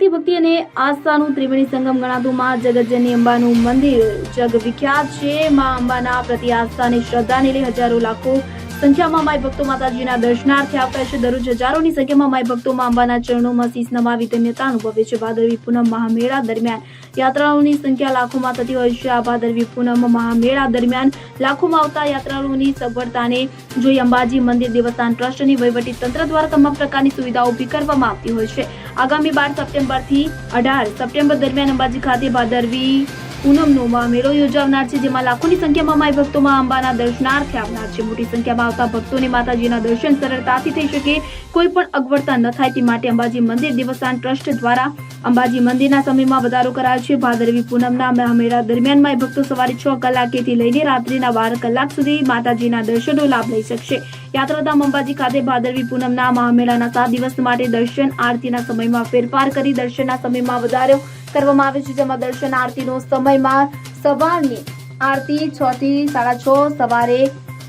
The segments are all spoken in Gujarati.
શક્તિ ભક્તિ અને આસ્થાનું ત્રિવેણી સંગમ ગણાતું માં જગતજનની અંબાનું મંદિર જગ વિખ્યાત છે. માં અંબાના પ્રતિ આસ્થા અને શ્રદ્ધાને લઈ હજારો લાખો સંખ્યામાં માય ભક્તો માતાજીના દર્શનાર્થે આવતા છે. દરરોજ હજારોની સંખ્યામાં માય ભક્તો અંબાના ચરણોમાં શીશ નમાવી ધન્યતા અનુભવે છે. ભાદરવી પૂનમ મહામેળા દરમિયાન યાત્રાળુઓની સંખ્યા લાખોમાં થતી હોય છે. આ ભાદરવી પૂનમ મહામેળા દરમિયાન લાખોમાં આવતા યાત્રાળુઓની સગવડતાને જોઈ અંબાજી મંદિર દેવસ્થાન ટ્રસ્ટની વહીવટી તંત્ર દ્વારા તમામ પ્રકારની સુવિધાઓ ઊભી કરવામાં આવતી હોય છે. આગામી બાર સપ્ટેમ્બરથી અઢાર સપ્ટેમ્બર દરમિયાન અંબાજી ખાતે ભાદરવી પૂનમનો મેળો યોજાનાર છે, જેમાં લાખોની સંખ્યામાં માય ભક્તોમાં અંબાના દર્શનાર્થે આવનાર છે. મોટી સંખ્યામાં આવતા ભક્તોને માતાજીના દર્શન સરળતાથી થઈ શકે. કોઈ પણ અગવડતા ન થાય તે માટે અંબાજી મંદિર દેવસ્થાન ટ્રસ્ટ દ્વારા અંબાજી મંદિરના સમયમાં વધારો કરાયો છે. ભાદરવી પૂનમના મહામેળા દરમિયાન માય ભક્તો સવારે છ કલાકેથી લઈને રાત્રિના બાર કલાક સુધી માતાજીના દર્શનનો લાભ લઈ શકશે. યાત્રાધામ અંબાજી ખાતે ભાદરવી પૂનમના મહામેળાના સાત દિવસ માટે દર્શન, આરતીના સમયમાં ફેરફાર કરી દર્શનના સમયમાં વધારો કરવામાં આવે છે, જેમાં દર્શન આરતીનો સમયમાં સવારની આરતી છ થી સાડા છ, સવારે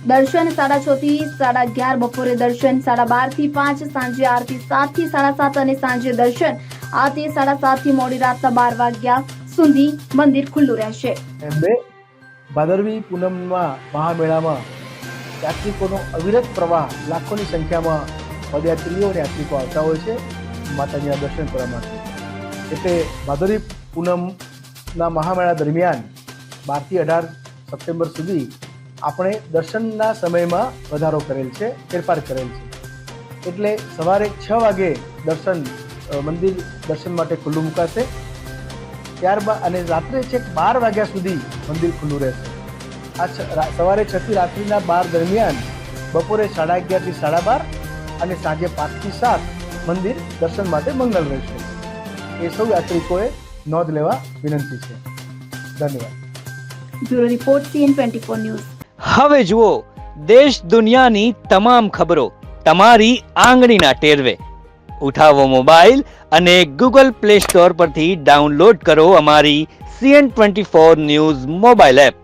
દર્શન સાડા છ થી સાડા અગિયાર, બપોરે દર્શન સાડા બારથી પાંચ, સાંજે આરતી સાતથી સાડા સાત અને સાંજે દર્શન આરતી સાડા સાતથી મોડી રાતના બાર વાગ્યા સુધી મંદિર ખુલ્લું રહેશે. ભાદરવી પૂનમમાં મહામેળામાં યાત્રિકોનો અવિરત પ્રવાહ લાખોની સંખ્યામાં પદયાત્રીઓ અને યાત્રિકો આવતા હોય છે. માતાજીના દર્શન કરવા માટે. એટલે ભાદરી પૂનમના મહામેળા દરમિયાન બારથી અઢાર સપ્ટેમ્બર સુધી આપણે દર્શનના સમયમાં વધારો કરેલ છે, ફેરફાર કરેલ છે. એટલે સવારે છ વાગે દર્શન મંદિર દર્શન માટે ખુલ્લું મુકાશે. ત્યારબાદ અને રાત્રે છેક બાર વાગ્યા સુધી મંદિર ખુલ્લું રહેશે. આ સવારે છથી રાત્રિના બાર દરમિયાન બપોરે સાડા અગિયારથી સાડા બાર અને સાંજે પાંચથી સાત મંદિર દર્શન માટે મંગલ રહેશે. એ સૌ યાત્રિકોએ નોંધ લેવા વિનંતી છે. ધન્યવાદ. Bureau report CN twenty four news. હવે જુઓ દેશ દુનિયાની તમામ ખબરો તમારી આંગળીના ટેરવે. ઉઠાવો મોબાઈલ અને ગૂગલ પ્લે સ્ટોર પરથી ડાઉનલોડ કરો અમારી CN twenty four news mobile app.